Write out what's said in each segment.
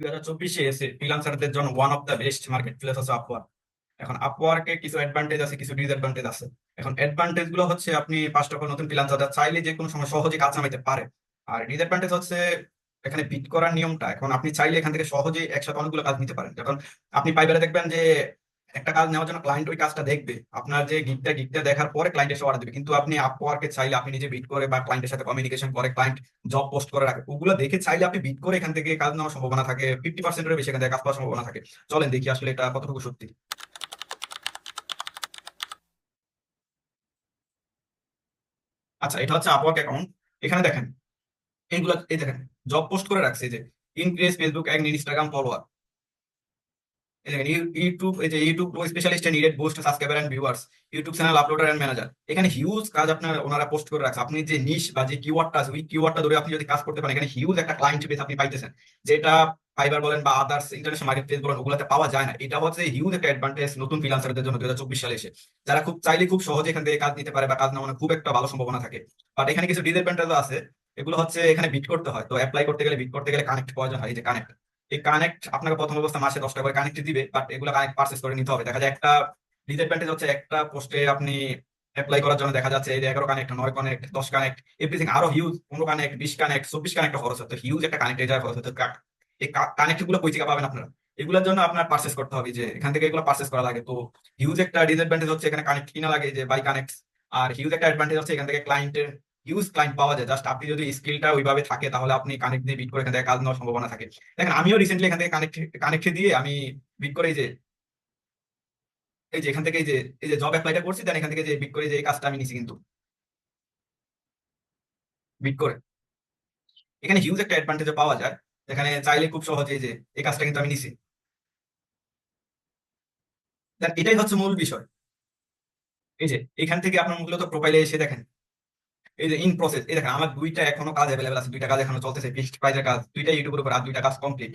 দুই হাজার এসে ফ্রিলান্সারদের জন্য one of the best marketplace আছে আপওয়ার্ক এখন আপওয়ার্কে কিছু অ্যাডভান্টেজ আছে, কিছু ডিসঅ্যাডভান্টেজ আছে। এখন অ্যাডভান্টেজগুলো হচ্ছে আপনি পাঁচটা করে নতুন ফ্রিলান্সাররা চাইলে যে কোনো সময় সহজে কাজ নামাইতে পারে। আর ডিসঅ্যাডভান্টেজ হচ্ছে এখানে বিট করার নিয়মটা। এখন আপনি চাইলে এখান থেকে সহজে একসাথে অনেকগুলো কাজ নিতে পারেন। যখন আপনি পাইবারে দেখবেন যে একটা কাজ নেওয়ার জন্য ক্লায়েন্ট ওই কাজটা দেখবে। আপনার যে গিকটা গিকটা দেখার পরে ক্লায়েন্ট এসে অর্ডার দেবে। কিন্তু আপনি আপওয়ার্কে চাইলে আপনি নিজে বিট করে বা ক্লায়েন্টের সাথে কমিউনিকেশন করে ক্লায়েন্ট জব পোস্ট করে রাখে। ওগুলো দেখে চাইলে আপনি বিট করে এখান থেকে কাজ নেওয়ার সম্ভাবনা থাকে। ফিফটি পার্সেন্টের বেশি এখান থেকে কাজ পাওয়ার সম্ভাবনা থাকে। চলেন দেখি আসলে এটা কতটুকু সত্যি। আচ্ছা এটা হচ্ছে আপওয়ার্ক অ্যাকাউন্ট এখানে দেখেন এইগুলা এই দেখেন জব পোস্ট করে রাখছে যে increase Facebook and Instagram follower channel manager এখানে হিউজ করতে পারেন, এখানে হিউজ ক্লায়েন্ট আপনি যেটা পাওয়া যায় না। এটা হচ্ছে হিউজ একটা অ্যাডভান্টেজ নতুন জন্য হাজার চব্বিশ যারা খুব চাইলে খুব সহজে এখান থেকে কাজ নিতে পারে বা কাজ নেওয়ার খুব একটা ভালো সম্ভাবনা থাকে। বাট এখানে কিছু ডিসঅ্যাডভান্টেজও আছে। এগুলো হচ্ছে এখানে বিট করতে হয়। তো অ্যাপ্লাই করতে গেলে বিট করতে গেলে কানেক্ট প্রয়োজন হয় যে কানেক্ট এই কানেক্ট আপনাকে প্রথম অবস্থা মাসে করে কানেক্ট দিবে বাট এগুলো কানেক্ট পারচেস করে নিতে হবে। দেখা যায় একটা হচ্ছে একটা পোস্টে আপনি অ্যাপ্লাই করার জন্য দেখা যাচ্ছে এগারো কানেক্ট নয় কানেক্ট দশ কানেক্ট এভরিথিং আরও হিউজ পনেরো কানেক্ট বিশ কানেক্ট চব্বিশ কানেক্ট খরচ হতো হিউজ একটা কানেক্ট জায়গায় খরচ হতো এই কানেক্টগুলো থেকে পাবেন আপনারা? এগুলোর জন্য আপনার পারচেস করতে হবে যে এখান থেকে এগুলো পারচেস করা লাগে। তো হিউজ একটা ডিসঅ্যাডভান্টেজ হচ্ছে এখানে কানেক্ট কিনা লাগে যে বাই কানেক্ট আর হিউজ একটা অ্যাডভান্টেজ হচ্ছে এখান থেকে ক্লায়েন্টের হিউজ ক্লায়েন্ট পাওয়া যায়। জাস্ট আপনি যদি স্কিলটা ওইভাবে থাকে, তাহলে আপনি কানেক্ট দিয়ে বিট করে এখান থেকে কাজ নেওয়ার সম্ভাবনা থাকে। দেখেন, আমিও রিসেন্টলি এখান থেকে কানেক্ট কানেক্ট দিয়ে আমি বিট করে যে, এই যে এখান থেকে যে, এই যে জব অ্যাপ্লাইটা করছি দেন এখান থেকে যে বিট করে যে এই কাজটা আমি নিছি কিন্তু। বিট করে। এখানে হিউজ একটা অ্যাডভান্টেজ পাওয়া যায়। এখানে চাইলে খুব সহজে যে, এই কাজটা কিন্তু আমি নিছি। দেন এটাই হচ্ছে মূল বিষয়। এই যে, এখান থেকে আপনার মূলত প্রোফাইলে এসে দেখেন। এই যে ইন প্রসেস এই দেখেন, আমার দুইটা এখনও কাজ অ্যাভেলেবল আছে, দুইটা কাজ এখনও চলতেছে ফিক্সড প্রাইজের কাজ, দুইটা ইউটিউবের উপর আর দুইটা কাজ কমপ্লিট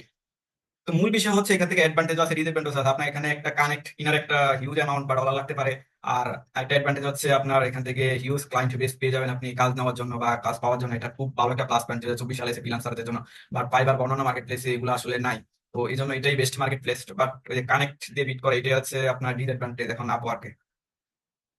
তো মূল বিষয় হচ্ছে এখান থেকে অ্যাডভান্টেজ আছে ডিসঅ্যাডভান্টেজ আছে। আপনার এখানে একটা কানেক্ট ইনার একটা হিউজ অ্যামাউন্ট বা ডলার লাগতে পারে। আর একটা অ্যাডভান্টেজ হচ্ছে আপনার এখান থেকে হিউজ ক্লায়েন্ট বেস পেয়ে যাবেন আপনি কাজ নেওয়ার জন্য বা কাজ পাওয়ার জন্য। এটা খুব ভালো একটা প্লাস পয়েন্ট যেটা চব্বিশ সালে ফ্রিলান্সারদের জন্য। বাট ফাইবার বর্ণনা মার্কেট প্লেসে এগুলো আসলে নাই। তো এই জন্য এটাই best marketplace but connect দিয়ে বিট করে, এটাই হচ্ছে আপনার ডিসঅ্যাডভান্টেজ এখন আপওয়ার্কে